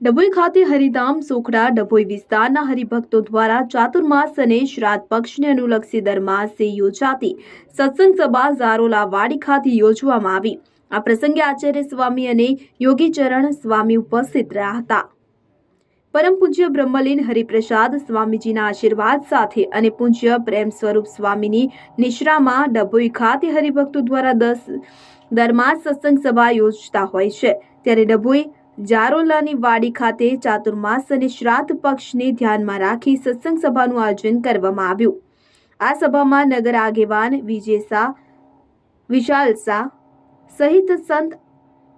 ડભોઈ ખાતે હરિધામ સોખડા ડભોઈ વિસ્તારના હરિભક્તો દ્વારા ચાતુર્માસ અને શ્રાદ્ધ પક્ષને અનુલક્ષી દર માસે યોજાતી સત્સંગ સભા ઝારોલા વાડી ખાતે યોજવામાં આવી. આ પ્રસંગે આચાર્ય સ્વામી અને યોગીચરણ સ્વામી ઉપસ્થિત રહ્યા હતા. પરમ પૂજ્ય બ્રહ્મલીન હરિપ્રસાદ સ્વામીજીના આશીર્વાદ સાથે અને પૂજ્ય પ્રેમ સ્વરૂપ સ્વામીની નિશ્રામાં ડભોઈ ખાતે હરિભક્તો દ્વારા દસ દરમાસ સત્સંગ સભા યોજતા હોય છે. ત્યારે ડભોઈ જારોલાની વાડી ખાતે ચાતુર્માસ અને શ્રાદ્ધ પક્ષને ધ્યાનમાં રાખી સત્સંગ સભાનું આયોજન કરવામાં આવ્યું. આ સભામાં નગર આગેવાન વિજય શાહ વિશાલ શાહ સહિત સંત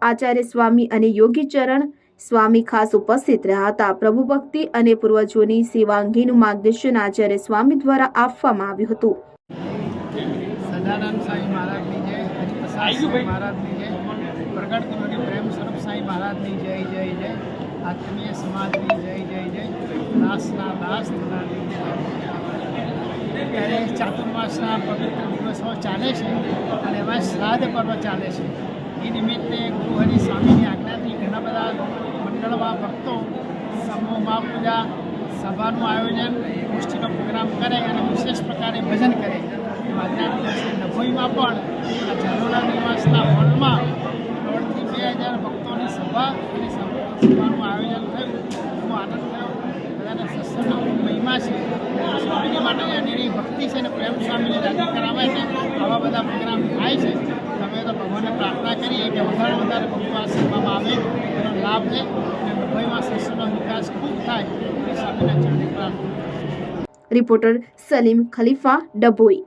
આચાર્ય સ્વામી અને યોગીચરણ સ્વામી ખાસ ઉપસ્થિત રહ્યા હતા. પ્રભુ ભક્તિ અને પૂર્વજોની સેવા અંગેનું માર્ગદર્શન આચાર્ય સ્વામી દ્વારા આપવામાં આવ્યું હતું. સદાનંદ સાંઈ મહારાજની જય હરિપ્રસાદ મહારાજની જય. પ્રગટ સ્વરૂપ સાંઈ મહારાજની જય જય જય. આત્મીય સમાજની જય જય જય. દાસના દાસ ત્યારે ચાતુર્માસના પવિત્ર દિવસો ચાલે છે અને એમાં શ્રાદ્ધ પર્વ ચાલે છે. એ નિમિત્તે ગુરુ હરિ સ્વામીની આજ્ઞાથી ઘણા બધા મંડળમાં ભક્તો સમૂહમાં પૂજા સભાનું આયોજન, ગોષ્ઠીનો પ્રોગ્રામ કરે અને વિશેષ પ્રકારે ભજન કરે. આજના દિવસે નભોઈમાં પણ આ ઝાલોડા નિવાસના આનંદ થયો. બધાને સત્સંગનો મહિમા છે. સ્વામીજી માટે છે અને પ્રેમ સ્વામીને કરાવે છે. આવા બધા પ્રોગ્રામ થાય છે. ભગવાનને પ્રાર્થના કરીએ કે વધારે વધારે આ સેવામાં આવે લાભ લે અને ડભોઈમાં સત્સંગનો વિકાસ ખૂબ થાય. સ્વામીના રિપોર્ટર સલીમ ખલીફા ડભોઈ.